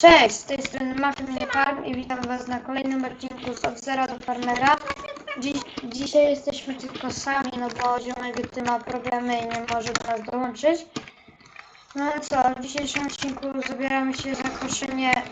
Cześć, z tej strony Muffin Farm i witam Was na kolejnym odcinku z Od Zera do Farmera. Dziś, dzisiaj jesteśmy tylko sami, no bo ziomek ty ma problemy i nie może do nas dołączyć. No co, w dzisiejszym odcinku zabieramy się za koszenie,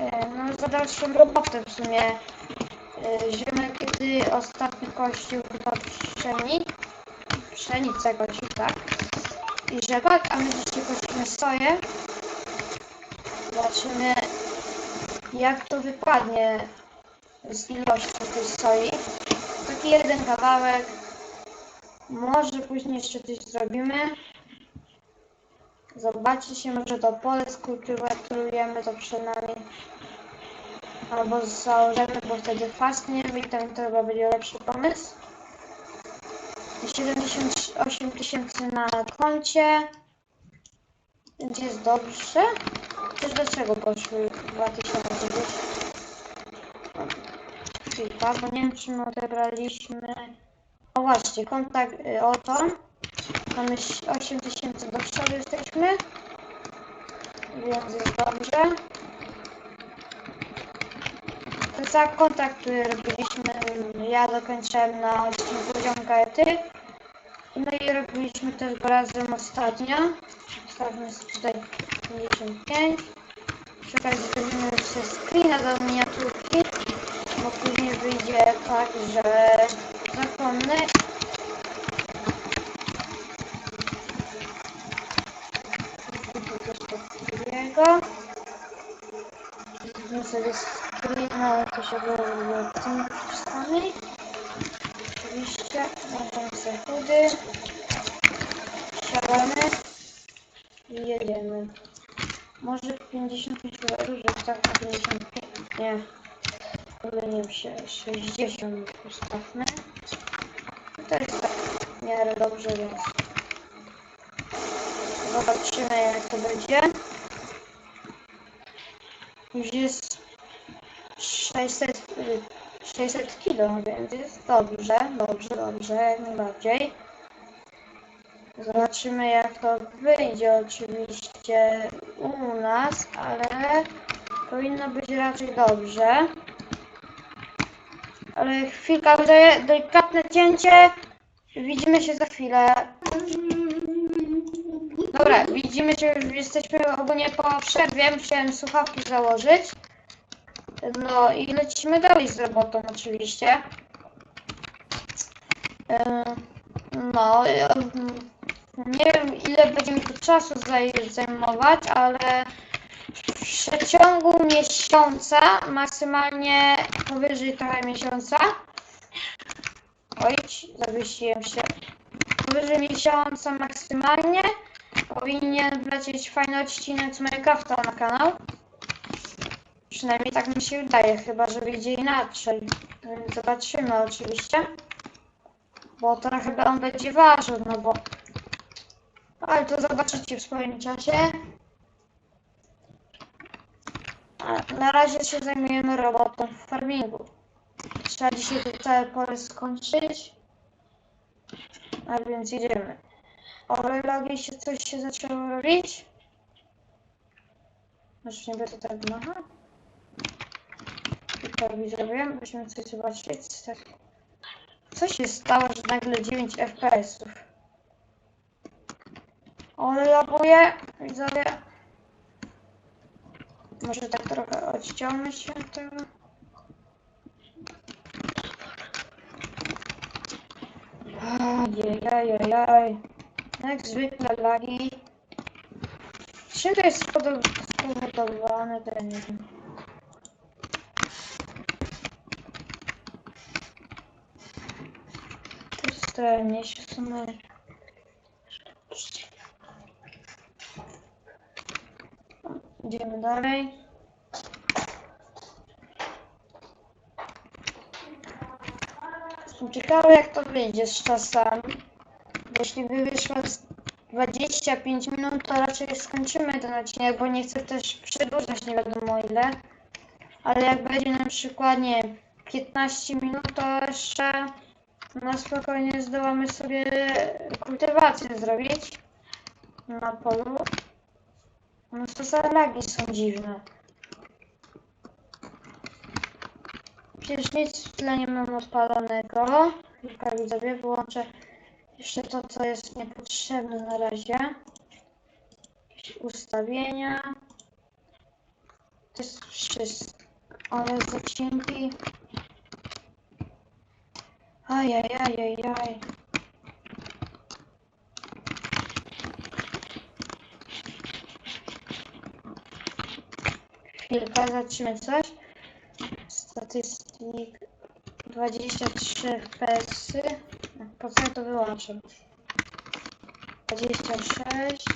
e, no za dalszą robotę w sumie. E, Ziomek kiedy ostatnio kościł chyba pszeni, pszenicę kosił, tak? I rzepak, a my dzisiaj kościmy soję. Zobaczymy jak to wypadnie z ilością tej soi. Taki jeden kawałek. Może później jeszcze coś zrobimy. Zobaczy się, może to pole skultywujemy to przed nami. Albo założymy, bo wtedy fasniemy i ten to chyba będzie lepszy pomysł. 78 tysięcy na koncie. Będzie jest dobrze. Też do czego poszły 2000 gdzieś? Chwilka, bo nie wiem czy my odebraliśmy. O właśnie, kontakt oto. Mamy 8000 do przodu jesteśmy. Więc jest dobrze. Ten sam kontakt, który robiliśmy, ja dokończyłem na odcinku Ziomka Ety. No i robiliśmy też go razem ostatnio. Stawmy sobie tutaj 55. Przy okazji zrobimy jeszcze screena do miniaturki, bo później wyjdzie tak, że zapomnę. Drugiego. Zrobimy sobie screena, to się było w tym samej. Oczywiście, włączamy sobie chudy. Siadamy i jedziemy. Może 55 dolarów, że tak na 55, nie. Pomyliłem się, 60 ustawmy. To jest tak w miarę dobrze, zobaczymy jak to będzie. Już jest 600, y, 600 kilo, więc jest dobrze, dobrze, dobrze, jak najbardziej. Zobaczymy jak to wyjdzie oczywiście u nas, ale powinno być raczej dobrze. Ale chwilka, wydaje delikatne cięcie. Widzimy się za chwilę. Dobra, widzimy się, już jesteśmy ogólnie po przerwie. Musiałem słuchawki założyć. No i lecimy dalej z robotą oczywiście. No, ym, nie wiem ile będzie mi to czasu zaj- zajmować, ale w przeciągu miesiąca, maksymalnie powyżej trochę miesiąca. Oj, zawiesiłem się. Powyżej miesiąca maksymalnie powinien wlecieć fajny odcinek z Minecrafta na kanał. Przynajmniej tak mi się wydaje, chyba że wyjdzie inaczej. Zobaczymy oczywiście. Bo trochę on będzie ważył, no bo ale to zobaczycie w swoim czasie. Na razie się zajmujemy robotą w farmingu. Trzeba dzisiaj to całe pole skończyć. A więc idziemy. O relogie się coś się zaczęło robić. Już nie będę tak macha. I to zrobiłem, byśmy coś zobaczyć. Tak. Co się stało, że nagle 9 FPS-ów? On laguje, widzowie. Odciągnę się od tego. Ajajajajaj. Jak zwykle lagi. Czym to jest spowodow- spowodowane, to ja nie wiem. To jest trochę mniejsze w sumie. Idziemy dalej. Jestem ciekawy jak to wyjdzie z czasami. Bo Jeśli by wyszło z 25 minut, to raczej skończymy ten odcinek, bo nie chcę też przedłużać nie wiadomo ile. Ale jak będzie na przykład, nie wiem, 15 minut, to jeszcze na spokojnie zdołamy sobie kultywację zrobić na polu. No to za lagi są dziwne. Przecież nic w tle nie mam odpalonego. Kilka widzowie, wyłączę jeszcze to, co jest niepotrzebne na razie. Jakieś ustawienia. To jest wszystko. Ale zacięki. Ajajajajaj. Aj, aj, aj, aj. Chwilkę, zobaczymy coś. Statystyk 23 FPS. Po co to wyłączę? 26.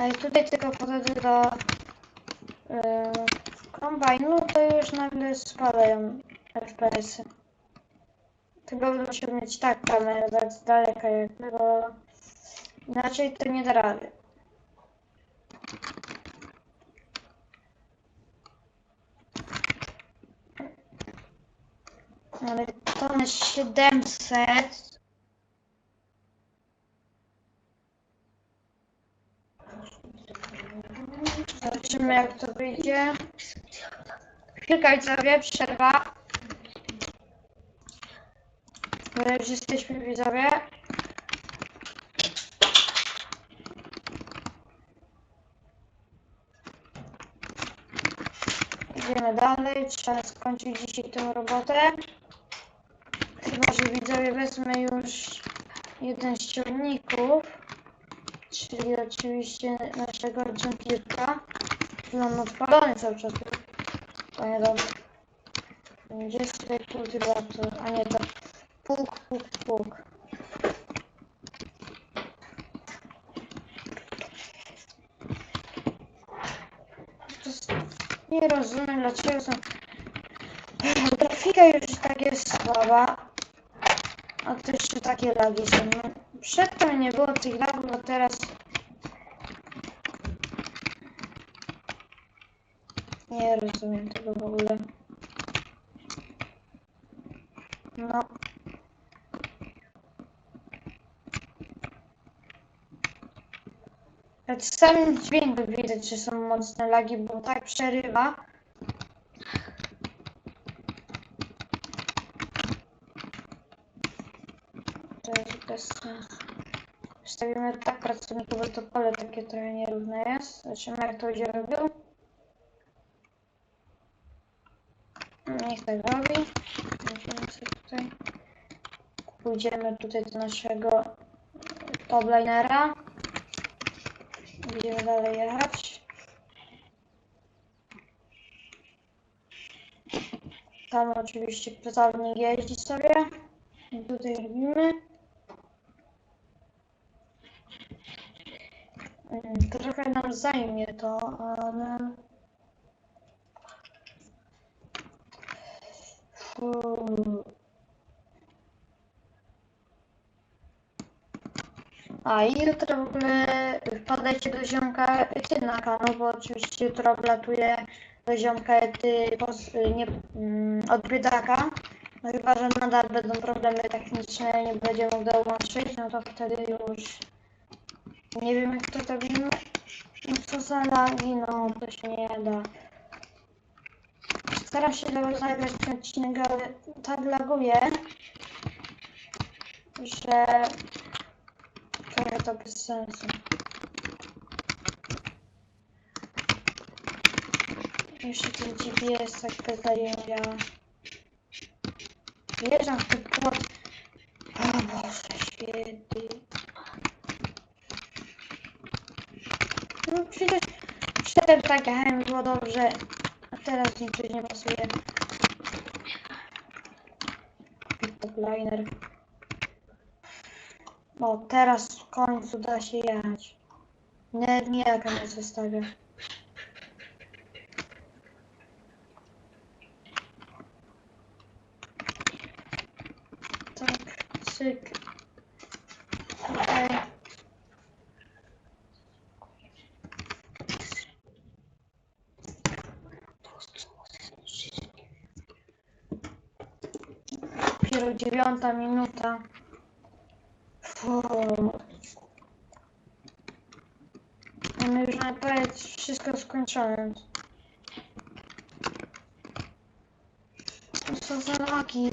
A jak tutaj tylko podejdę do yy, kombajnu, to już nagle spadają FPS-y. Tylko będę musiał mieć tak kamerę tak z daleka jakby, bo inaczej to nie da rady. Ale to na 700. Zobaczymy jak to wyjdzie. Chwilka widzowie, przerwa. Już jesteśmy widzowie. Idziemy dalej, trzeba skończyć dzisiaj tę robotę. Chyba, że widzowie wezmę już jeden z ciągników, czyli oczywiście naszego Junkirka. Mam odpalony cały czas. To nie dobrze. Gdzie jest tutaj kultywator? A nie to. Puk, puk, puk. Nie rozumiem dlaczego są... Grafika już tak jest słaba. A to jeszcze takie lagi są. No, przedtem nie było tych lagów, a teraz... Nie rozumiem tego w ogóle. No. Jak w samym dźwięku widać, że są mocne lagi, bo tak przerywa. To jest bez sensu. Wstawimy tak pracowników, bo to pole takie trochę nierówne jest. Zobaczymy jak to będzie robił. Niech tak robi. Musimy sobie tutaj. Pójdziemy tutaj do naszego toplinera. Będziemy dalej jechać. Tam oczywiście pracownik jeździ sobie. I tutaj robimy. Trochę nam zajmie to, ale... Fu. A i jutro w ogóle wpadajcie do ziomka Ety na kanał, bo oczywiście jutro odlatuje do ziomka Ety nie, mm, od biedaka. No chyba, że nadal będą problemy techniczne, nie będzie mógł dołączyć, no to wtedy już nie wiem jak to robimy. No co za lagi, no to się nie da. Staram się nagrać ten odcinek, ale tak laguje, że trochę to bez sensu. Jeszcze ten GPS tak pedaje działa. Wjeżdżam w ten płot. O Boże święty. No przecież przedtem tak jechałem, było dobrze. A teraz mi nie pasuje. Liner. O, teraz w końcu da się jechać. Nie, nie jaka nie zostawia. Dopiero dziewiąta minuta. Fuuu. Mamy już na prawie wszystko skończone. co za lagi?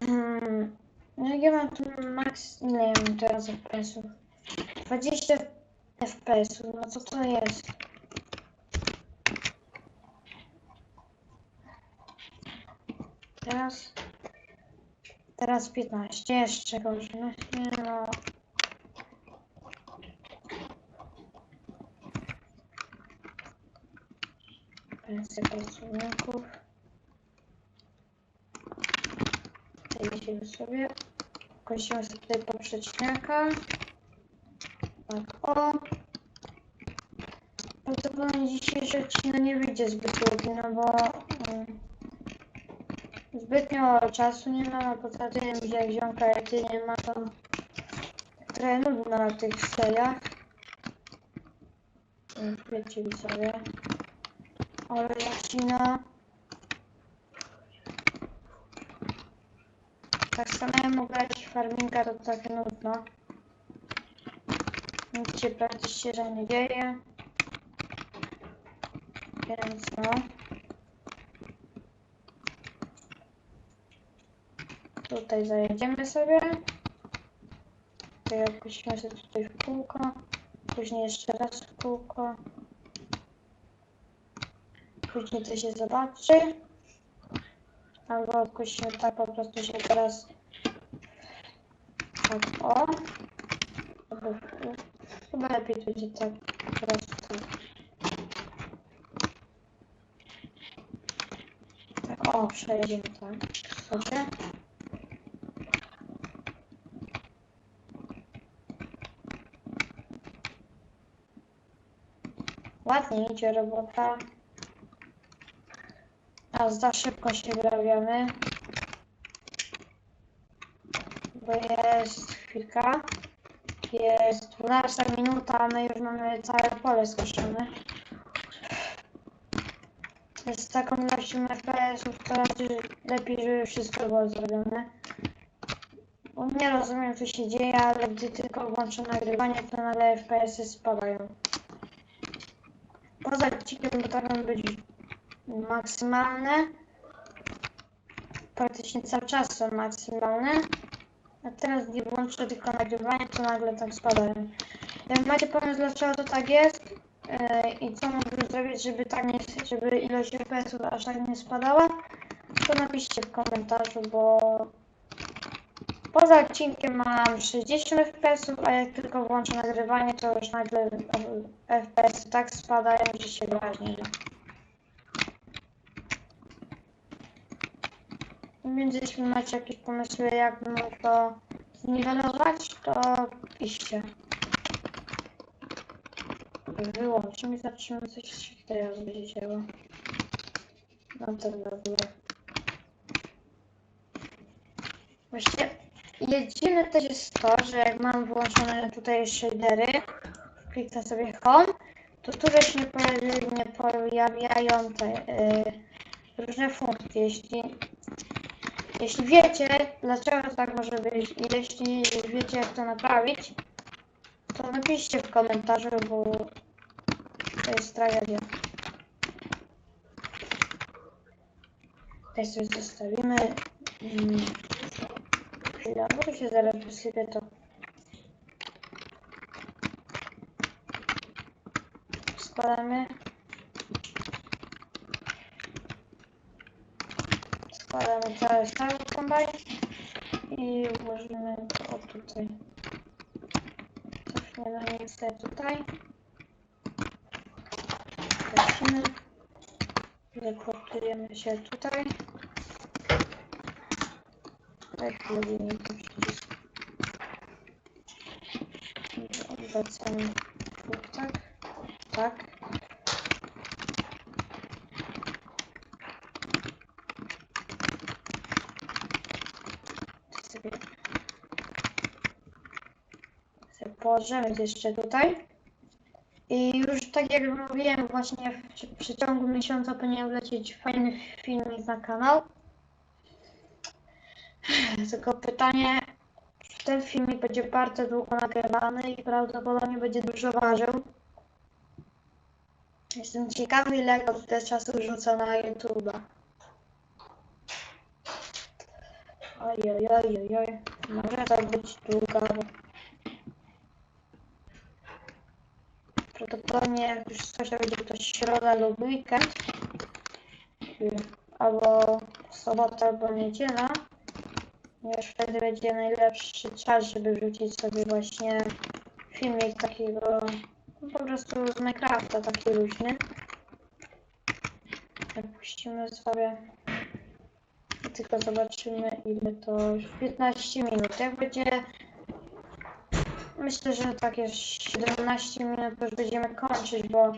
Hmm. No ja mam tu max, nie wiem teraz FPS-ów. 20 FPS-ów, no co to jest? Teraz... Teraz 15, jeszcze gorzej, no. Pensje pracowników. Przejdziemy sobie. Kosimy sobie tutaj poprzeczniaka. Tak, o. Prawdopodobnie dzisiejszy odcinek nie wyjdzie zbyt długi, no bo mm, zbytnio czasu nie ma, a poza tym, że ziomka jak nie ma, to trochę nudno na tych seriach. Wiecie widzowie. Ale zacina. Tak samemu grać farminga to trochę nudno. Nic się praktycznie nie dzieje. Więc no. Tutaj zajedziemy sobie. Tutaj opuścimy sobie tutaj w kółko. Później jeszcze raz w kółko. Później to się zobaczy. Albo opuścimy tak po prostu się teraz tak o. Chyba lepiej będzie tak po prostu. Tak, o, przejedziemy tak sobie. Ładnie idzie robota. A za szybko się wyrabiamy. Bo jest chwilka. Jest 12 minuta, a my już mamy całe pole skoszone. Z taką ilością FPS-ów to raczej lepiej, żeby wszystko było zrobione. Bo nie rozumiem co się dzieje, ale gdy tylko włączę nagrywanie, to nagle FPS-y spadają. Poza odcinkiem potrafią być maksymalne. Praktycznie cały czas są maksymalne. A teraz gdy włączę tylko nagrywanie, to nagle tak spadają. Jak macie pomysł dlaczego to tak jest yy, i co mógłbym zrobić, żeby tak nie, żeby ilość FPS-ów aż tak nie spadała, to napiszcie w komentarzu, bo poza odcinkiem mam 60 FPS-ów, a jak tylko włączę nagrywanie, to już nagle FPS tak spadają, że się wyraźnie. Więc jeśli macie jakieś pomysły, jak to zniwelować, to piszcie. Wyłączmy zobaczymy, co się teraz będzie działo. No to na górę. Właściwie jedyne też jest to, że jak mam włączone tutaj shadery, kliknę sobie home, to tu się nie, pojawi, nie pojawiają te y, różne funkcje. Jeśli jeśli wiecie, dlaczego tak może być i jeśli wiecie, jak to naprawić, to napiszcie w komentarzu, bo to jest tragedia. Tutaj sobie zostawimy. Mm. Chwila, może się zaraz wysypię to. Składamy. Składamy cały cały kombajn i włożymy to tutaj. Cofniemy miejsce tutaj. Lecimy. Reportujemy się tutaj. Odwracamy tak. Tak. położymy jeszcze tutaj. I już tak jak mówiłem, właśnie w, przeciągu miesiąca powinien lecieć fajny filmik na kanał. Tylko pytanie, ten filmik będzie bardzo długo nagrywany i prawdopodobnie będzie dużo ważył. Jestem ciekawy, ile go te czasu rzuca na YouTube'a. Oj, oj, oj, oj, oj. Może to być długa, bo... Prawdopodobnie jak już coś będzie to środa lub weekend. Albo sobota, albo niedziela. Już wtedy będzie najlepszy czas, żeby wrzucić sobie właśnie filmik takiego no, po prostu z Minecrafta, taki luźny. Puścimy sobie. I tylko zobaczymy ile to już 15 minut. Jak będzie myślę, że takie 17 minut to już będziemy kończyć, bo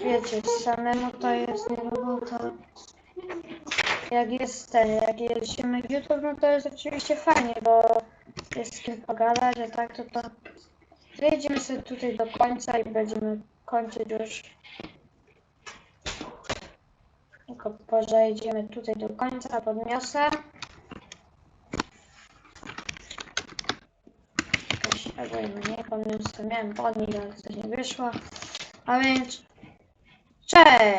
wiecie, samemu to jest nie robota. Jak jest ten, jak w YouTube, no to jest oczywiście fajnie, bo jest z kim pogadać, a tak to to Dojedziemy sobie tutaj do końca i będziemy kończyć już. Tylko pojedziemy tutaj do końca, podniosę. Albo nie podniosę, miałem podnieść, ale coś nie wyszło. A więc, cześć!